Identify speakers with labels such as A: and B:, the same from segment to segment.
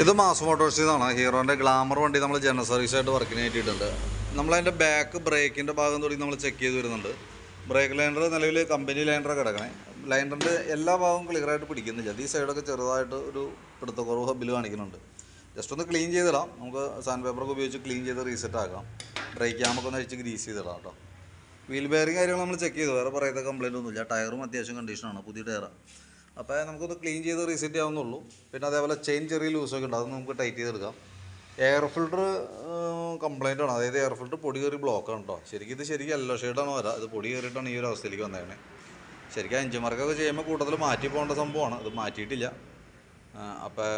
A: ഇത് മാസ് മോട്ടോഴ്സിൽ നിന്നാണ് ഹീറോന്റെ ഗ്ലാമർ വണ്ടി നമ്മൾ ജനറൽ സർവീസായിട്ട് വർക്കിന് കയറ്റിയിട്ടുണ്ട് നമ്മളതിന്റെ ബാക്ക് ബ്രേക്കിന്റെ ഭാഗം തുടങ്ങി നമ്മൾ ചെക്ക് ചെയ്ത് വരുന്നുണ്ട്. ബ്രേക്ക് ലൈൻഡർ നിലവിൽ കമ്പനി ലൈനറാണ് കിടക്കണേ. ലൈൻഡറിന്റെ എല്ലാ ഭാഗവും ക്ലിയറായിട്ട് പിടിക്കുന്നില്ല. ഈ സൈഡൊക്കെ ചെറുതായിട്ട് ഒരു പിടുത്തക്കുറവ് ഹബിൽ കാണിക്കുന്നുണ്ട്. ജസ്റ്റ് ഒന്ന് ക്ലീൻ ചെയ്തിടാം. നമുക്ക് സാൻഡ് പേപ്പറൊക്കെ ഉപയോഗിച്ച് ക്ലീൻ ചെയ്ത് റീസെറ്റ് ആക്കാം. ബ്രേക്ക് ക്യാമൊക്കെ ഒന്ന് അഴിച്ച് ഗ്രീസ് ചെയ്തിടാം കേട്ടോ. വീൽ ബെയറിങ് കാര്യങ്ങൾ നമ്മൾ ചെക്ക് ചെയ്തു. വേറെ പറയുന്ന കംപ്ലയിന്റ് ഒന്നുമില്ല. ടയറും അത്യാവശ്യം കണ്ടീഷനാണ് പുതിയ ടയറാണ് അപ്പോൾ നമുക്കൊന്ന് ക്ലീൻ ചെയ്ത് റീസെറ്റ് ആവുന്നുള്ളൂ. പിന്നെ അതേപോലെ ചെയിൻ ചെറിയ ലൂസൊക്കെ ഉണ്ട്. അത് നമുക്ക് ടൈറ്റ് ചെയ്തെടുക്കാം. എയർ ഫിൽട്ടർ കംപ്ലൈന്റ് ആണ്. അതായത് എയർ ഫിൽട്ടർ പൊടി കയറി ബ്ലോക്കാണ് കേട്ടോ ശരിക്കും ഇത് ശരിക്കും എല്ലോ ഷെയ്ഡാണ് വരാം ഇത് പൊടി കയറിയിട്ടാണ് ഈ ഒരു അവസ്ഥയിലേക്ക് വന്നേക്കണേ. ശരിക്കും എഞ്ചിൻ വർക്കൊക്കെ ചെയ്യുമ്പോൾ കൂട്ടത്തിൽ മാറ്റി പോകേണ്ട സംഭവമാണ്. അത് മാറ്റിയിട്ടില്ല. അപ്പോൾ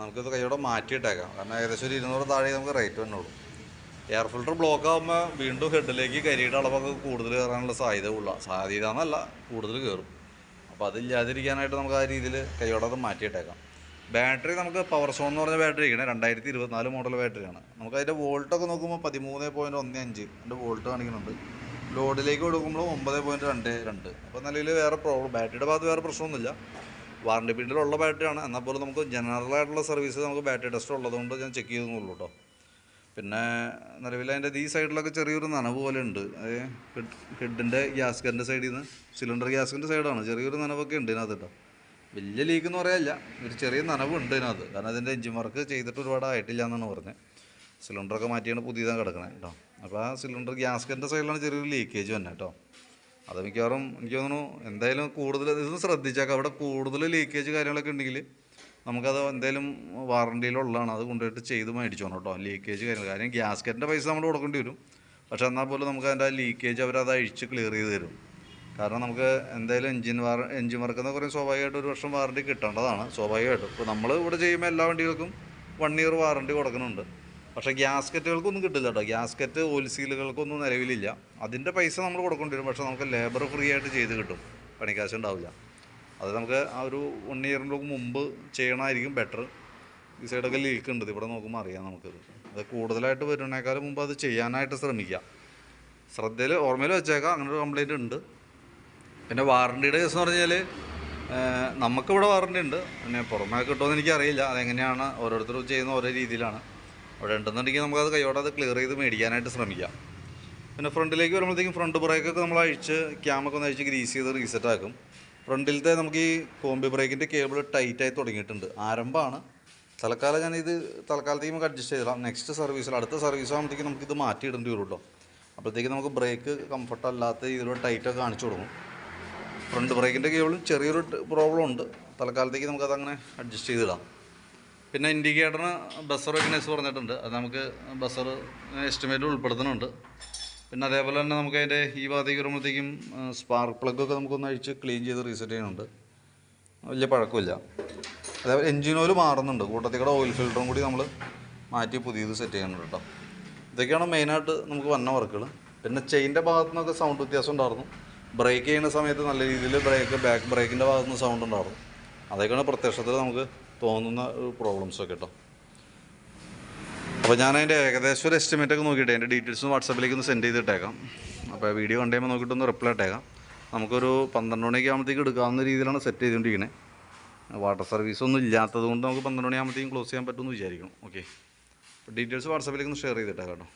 A: നമുക്കിത് കൈയോടെ മാറ്റിയിട്ടേക്കാം. കാരണം ഏകദേശം ഒരു ഇരുന്നൂറ് താഴെ നമുക്ക് റേറ്റ് വന്നുള്ളൂ എയർ ഫിൽട്ടർ ബ്ലോക്ക് ആകുമ്പോൾ വീണ്ടും ഹെഡിലേക്ക് കരിയുടെ അളവൊക്കെ കൂടുതൽ കയറാനുള്ള സാധ്യത ഉള്ള സാധ്യത എന്നല്ല കൂടുതൽ കയറും. അപ്പോൾ അതില്ലാതിരിക്കാനായിട്ട് നമുക്ക് ആ രീതിയിൽ കൈയോടെ അത് മാറ്റിയിട്ടേക്കാം. ബാറ്ററി നമുക്ക് പവർ സോൺ എന്ന് പറഞ്ഞ ബാറ്ററി ഇരിക്കണേ രണ്ടായിരത്തി ഇരുപത്തിനാല് മോഡൽ ബാറ്ററിയാണ് നമുക്ക് അതിന്റെ വോൾട്ടൊക്കെ നോക്കുമ്പോൾ പതിമൂന്ന് പോയിന്റ് ഒന്ന് അഞ്ച് അതിന്റെ വോൾട്ട് കാണിക്കുന്നുണ്ട്. ലോഡിലേക്ക് കൊടുക്കുമ്പോൾ ഒമ്പത് പോയിന്റ് രണ്ട് രണ്ട്. അപ്പോൾ നിലയിൽ വേറെ പ്രോബ്ലം ബാറ്ററിയുടെ ഭാഗത്ത് വേറെ പ്രശ്നമൊന്നുമില്ല. വാറണ്ടി പീരീഡിലുള്ള ബാറ്ററിയാണ് എന്നാൽ പോലും നമുക്ക് ജനറൽ ആയിട്ടുള്ള സർവീസ് നമുക്ക് ബാറ്ററി ടെസ്റ്റ് ഉള്ളതുകൊണ്ട് ഞാൻ ചെക്ക് ചെയ്തെന്നുള്ളൂ കേട്ടോ പിന്നെ നിലവിൽ അതിന്റെ ഈ സൈഡിലൊക്കെ ചെറിയൊരു നനവ് പോലെ ഉണ്ട്. അത് ഹെഡിന്റെ ഗ്യാസ്കറിന്റെ സൈഡിൽ നിന്ന് സിലിണ്ടർ ഗ്യാസ്കറിന്റെ സൈഡാണ്. ചെറിയൊരു നനവൊക്കെ ഉണ്ട് ഇതിനകത്ത് കേട്ടോ വലിയ ലീക്ക് എന്ന് പറയാനില്ല. ഒരു ചെറിയ നനവ് ഉണ്ട് ഇതിനകത്ത്. കാരണം അതിന്റെ എഞ്ചിൻ വർക്ക് ചെയ്തിട്ട് ഒരുപാട് ആയിട്ടില്ല എന്നാണ് പറഞ്ഞത്. സിലിണ്ടറൊക്കെ മാറ്റിയാണ് പുതിയതാണ് കിടക്കണത് കേട്ടോ അപ്പോൾ ആ സിലിണ്ടർ ഗ്യാസ്കറിന്റെ സൈഡിലാണ് ചെറിയൊരു ലീക്കേജ് വന്നെ കേട്ടോ അത് മിക്കവാറും എനിക്ക് തോന്നുന്നു എന്തായാലും കൂടുതൽ ഇത് ശ്രദ്ധിച്ചേക്കാം. അവിടെ കൂടുതൽ ലീക്കേജ് കാര്യങ്ങളൊക്കെ ഉണ്ടെങ്കിൽ നമുക്കത് എന്തായാലും വാറണ്ടിയിലുള്ളതാണ്. അത് കൊണ്ടുപോയിട്ട് ചെയ്ത് മേടിച്ചോണം കേട്ടോ ലീക്കേജ് കാര്യങ്ങൾ. കാര്യം ഗ്യാസ്കറ്റിന്റെ പൈസ നമ്മൾ കൊടുക്കേണ്ടി വരും. പക്ഷേ എന്നാൽ പോലും നമുക്ക് അതിന്റെ ലീക്കേജ് അവരത് അഴിച്ച് ക്ലിയർ ചെയ്ത് തരും. കാരണം നമുക്ക് എന്തായാലും എഞ്ചിൻ വാറ എഞ്ചിൻ വർക്ക് എന്ന് സ്വാഭാവികമായിട്ട് ഒരു വർഷം വാറണ്ടി കിട്ടേണ്ടതാണ്. സ്വാഭാവികമായിട്ടും. ഇപ്പോൾ നമ്മൾ ഇവിടെ ചെയ്യുമ്പോൾ എല്ലാ വണ്ടികൾക്കും വൺ ഇയർ വാറണ്ടി കൊടുക്കുന്നുണ്ട് പക്ഷേ ഗ്യാസ്കറ്റുകൾക്കൊന്നും കിട്ടില്ല കേട്ടോ ഗ്യാസ്കറ്റ് ഓയിൽ സീലുകൾക്കൊന്നും നിലവിലില്ല. അതിന്റെ പൈസ നമ്മൾ കൊടുക്കേണ്ടി വരും. പക്ഷേ നമുക്ക് ലേബർ ഫ്രീ ആയിട്ട് ചെയ്ത് കിട്ടും. പണിക്കാശ് ഉണ്ടാവില്ല. അത് നമുക്ക് ആ ഒരു വൺ ഇയറിന്റെ മുമ്പ് ചെയ്യണമായിരിക്കും ബെറ്റർ ഈ സൈഡൊക്കെ ലീക്ക് ഉണ്ട്. ഇവിടെ നോക്കുമ്പോൾ അറിയാം നമുക്കത്. അത് കൂടുതലായിട്ട് വരുന്നേക്കാളും മുമ്പ് അത് ചെയ്യാനായിട്ട് ശ്രമിക്കുക ശ്രദ്ധയിൽ ഓർമ്മയിൽ വെച്ചേക്കാം. അങ്ങനെ ഒരു കംപ്ലൈന്റ് ഉണ്ട്. പിന്നെ വാറണ്ടിയുടെ കേസ് എന്ന് പറഞ്ഞാൽ നമുക്കിവിടെ വാറണ്ടി ഉണ്ട്. പിന്നെ പുറമേ കിട്ടുമെന്ന് എനിക്കറിയില്ല. അതെങ്ങനെയാണ് ഓരോരുത്തരും ചെയ്യുന്ന ഓരോ രീതിയിലാണ്. അവിടെ ഉണ്ടെന്നുണ്ടെങ്കിൽ നമുക്കത് കൈയോടെ അത് ക്ലിയർ ചെയ്ത് മേടിക്കാനായിട്ട് ശ്രമിക്കാം. പിന്നെ ഫ്രണ്ടിലേക്ക് വരുമ്പോഴത്തേക്കും ഫ്രണ്ട് ബ്രേക്കൊക്കെ നമ്മൾ അഴിച്ച് ക്യാമൊക്കെ ഒന്ന് അഴിച്ച് ഗ്രീസ് ചെയ്ത് റീസെറ്റ് ആക്കും. ഫ്രണ്ടിലത്തെ നമുക്ക് ഈ കോമ്പി ബ്രേക്കിന്റെ കേബിൾ ടൈറ്റായി തുടങ്ങിയിട്ടുണ്ട്. ആരംഭമാണ്. തൽക്കാലം ഇത് തൽക്കാലത്തേക്ക് നമുക്ക് അഡ്ജസ്റ്റ് ചെയ്തിടാം നെക്സ്റ്റ് സർവീസിൽ അടുത്ത സർവീസ് ആകുമ്പോഴത്തേക്ക് നമുക്കിത് മാറ്റി ഇടേണ്ടി വരും കേട്ടോ അപ്പോഴത്തേക്ക് നമുക്ക് ബ്രേക്ക് കംഫർട്ട് അല്ലാത്ത രീതിയിലുള്ള ടൈറ്റൊക്കെ കാണിച്ചു കൊടുക്കും. ഫ്രണ്ട് ബ്രേക്കിന്റെ കേബിളും ചെറിയൊരു പ്രോബ്ലം ഉണ്ട്. തൽക്കാലത്തേക്ക് നമുക്കതങ്ങനെ അഡ്ജസ്റ്റ് ചെയ്തിടാം. പിന്നെ ഇൻഡിക്കേറ്ററിന് ബസർ വെക്കണേസ് പറഞ്ഞിട്ടുണ്ട്. അത് നമുക്ക് ബസർ എസ്റ്റിമേറ്റ് ഉൾപ്പെടുത്തുന്നുണ്ട്. പിന്നെ അതേപോലെ തന്നെ നമുക്ക് അതിന്റെ ഈ ഭാഗത്തേക്ക് വരുമ്പോഴത്തേക്കും സ്പാർക്ക് പ്ലഗൊക്കെ നമുക്കൊന്ന് അഴിച്ച് ക്ലീൻ ചെയ്ത് റീസെറ്റ് ചെയ്യുന്നുണ്ട്. വലിയ പഴക്കമില്ല. അതേപോലെ എൻജിൻ ഓയിൽ മാറുന്നുണ്ട്. കൂട്ടത്തിൽ കൂടെ ഓയിൽ ഫിൽറ്ററും കൂടി നമ്മൾ മാറ്റി പുതിയത് സെറ്റ് ചെയ്യുന്നുണ്ട് കേട്ടോ ഇതൊക്കെയാണ് മെയിനായിട്ട് നമുക്ക് വന്ന വർക്കുകൾ പിന്നെ ചെയിന്റെ ഭാഗത്തു നിന്നൊക്കെ സൗണ്ട് വ്യത്യാസം ഉണ്ടായിരുന്നു. ബ്രേക്ക് ചെയ്യുന്ന സമയത്ത് നല്ല രീതിയിൽ ബ്രേക്ക് ബാക്ക് ബ്രേക്കിന്റെ ഭാഗത്തുനിന്ന് സൗണ്ട് ഉണ്ടായിരുന്നു. അതൊക്കെയാണ് പ്രത്യക്ഷത്തിൽ നമുക്ക് തോന്നുന്ന പ്രോബ്ലംസ് ഒക്കെ കേട്ടോ അപ്പോൾ ഞാൻ അതിന്റെ ഏകദേശം ഒരു എസ്റ്റിമേറ്റ് ഒക്കെ നോക്കിയിട്ട് അതിന്റെ ഡീറ്റെയിൽസ് വാട്സാപ്പിലേക്ക് ഒന്ന് സെൻഡ് ചെയ്തിട്ടേക്കാം. അപ്പോൾ വീഡിയോ കണ്ടു കഴിയുമ്പോൾ നോക്കിയിട്ടൊന്ന് റിപ്ലൈ ഇട്ടേക്കാം. നമുക്കൊരു പന്ത്രണ്ട് മണിയൊക്കെ ആകുമ്പോഴത്തേക്ക് എടുക്കാവുന്ന രീതിയിലാണ് സെറ്റ് ചെയ്തുകൊണ്ടിരിക്കുന്നത് വാട്ടർ സർവീസ് ഒന്നും ഇല്ലാത്തത് കൊണ്ട് നമുക്ക് പന്ത്രണ്ട് മണി ആകുമ്പോഴത്തേക്കും ക്ലോസ് ചെയ്യാൻ പറ്റുമെന്ന് വിചാരിക്കണം ഓക്കെ ഡീറ്റെയിൽസ് വാട്സാപ്പിലേക്ക് ഒന്ന് ഷെയർ ചെയ്തിട്ടേക്കാം കേട്ടോ.